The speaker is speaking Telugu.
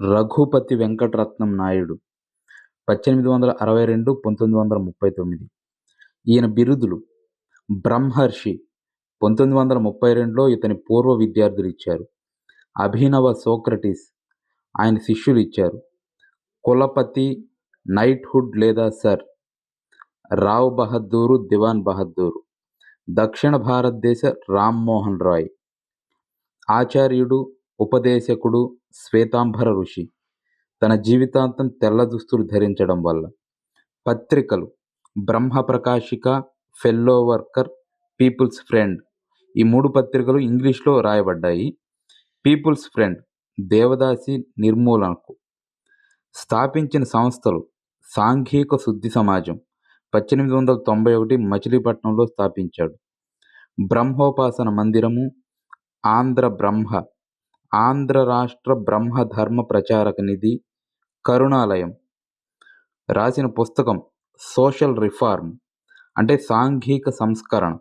రఘుపతి వెంకటరత్నం నాయుడు పద్దెనిమిది వందల అరవై రెండు పంతొమ్మిది వందల ముప్పై తొమ్మిది. ఈయన బిరుదులు బ్రహ్మర్షి పంతొమ్మిది వందల ముప్పై రెండులో ఇతని పూర్వ విద్యార్థులు ఇచ్చారు. అభినవ సోక్రటీస్ ఆయన శిష్యులు ఇచ్చారు. కులపతి నైట్హుడ్ లేదా సర్ రావ్ బహద్దూరు దివాన్ బహద్దూరు. దక్షిణ భారతదేశ రామ్మోహన్ రాయ్. ఆచార్యుడు ఉపదేశకుడు శ్వేతాంబర ఋషి తన జీవితాంతం తెల్ల దుస్తులు ధరించడం వల్ల. పత్రికలు Brahma Prakashika Fellow Worker People's Friend ఈ మూడు పత్రికలు ఇంగ్లీష్లో రాయబడ్డాయి. పీపుల్స్ ఫ్రెండ్ దేవదాసి నిర్మూలనకు. స్థాపించిన సంస్థలు సాంఘిక శుద్ధి సమాజం పద్దెనిమిది వందల తొంభై ఒకటి మచిలీపట్నంలో స్థాపించాడు. బ్రహ్మోపాసన మందిరము ఆంధ్ర బ్రహ్మ ఆంధ్ర రాష్ట్ర బ్రహ్మధర్మ ప్రచారక నిధి కరుణాలయం. రాసిన పుస్తకం సోషల్ రిఫార్మ్ అంటే సాంఘిక సంస్కరణ.